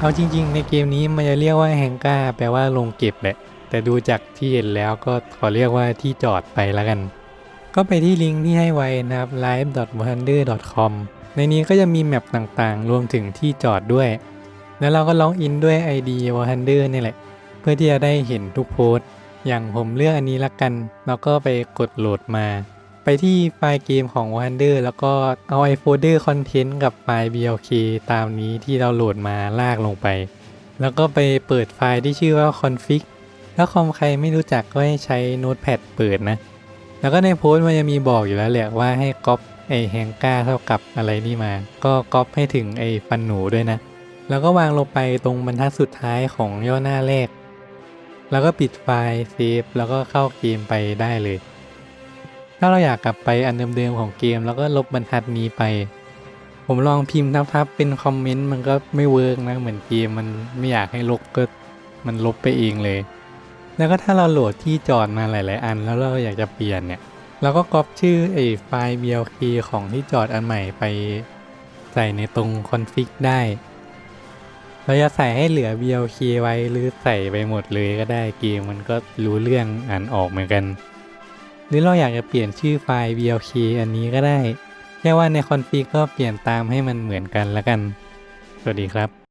เอาจริง ๆ ในเกมนี้มันจะเรียกว่าแฮงก้าแปลว่าลงเก็บแหละ แต่ดูจากที่เห็นแล้วก็ขอเรียกว่าที่จอดไปแล้วกัน ก็ไปที่ลิงก์ที่ให้ไว้นะครับ live.wonder.com ในนี้ก็จะมีแมปต่างๆ รวมถึงที่จอดด้วย แล้วเราก็ล็อกอินด้วย ID Wonder นี่แหละ เพื่อที่จะได้เห็นทุกโพสต์ อย่างผมเลือกอันนี้ละกัน แล้วก็ไปกดโหลดมา ไปที่ไฟล์เกมของ Wonder แล้วก็เอาไอโฟลเดอร์คอนเทนต์กับไฟล์ BLK ตามนี้ที่เราโหลดมาลากลงไป แล้วก็ไปเปิดไฟล์ที่ชื่อว่า config ถ้าคอมใครไม่รู้จักก็ให้ใช้ Notepad เปิดนะ แล้วก็ในโพสต์มันจะมีบอกอยู่แล้วแหละว่าให้ก๊อปไอแฮงก้าเท่ากับอะไรนี่มา ก็ก๊อปให้ถึงไอฟันหนูด้วยนะ แล้วก็วางลงไปตรงบรรทัดสุดท้ายของย่อหน้าแรก แล้วก็ปิดไฟล์เซฟแล้วก็เข้าเกมไปได้เลย ถ้าเราอยากกลับไปอันเดิมๆของเกม แล้วก็ลบบรรทัดนี้ไป ผมลองพิมพ์ทับๆเป็นคอมเมนต์มันก็ไม่เวิร์กนะเหมือนเกมมันไม่อยากให้ลบก็มันลบไปเองเลย แล้วก็ถ้าเราโหลดที่จอดมาหลาย ๆ อันแล้วเราอยากจะเปลี่ยนเนี่ยเราก็ก๊อปชื่อไอ้ไฟล์ BLK ของที่จอดอันใหม่ไปใส่ในตรงคอนฟิกได้ เราจะใส่ให้เหลือ BLK ไว้หรือใส่ไปหมดเลยก็ได้เกมมันก็รู้เรื่องอ่านออกเหมือนกัน หรือเราอยากจะเปลี่ยนชื่อไฟล์ BLK อันนี้ก็ได้ แค่ว่าในคอนฟิกก็เปลี่ยนตามให้มันเหมือนกันแล้วกัน สวัสดีครับ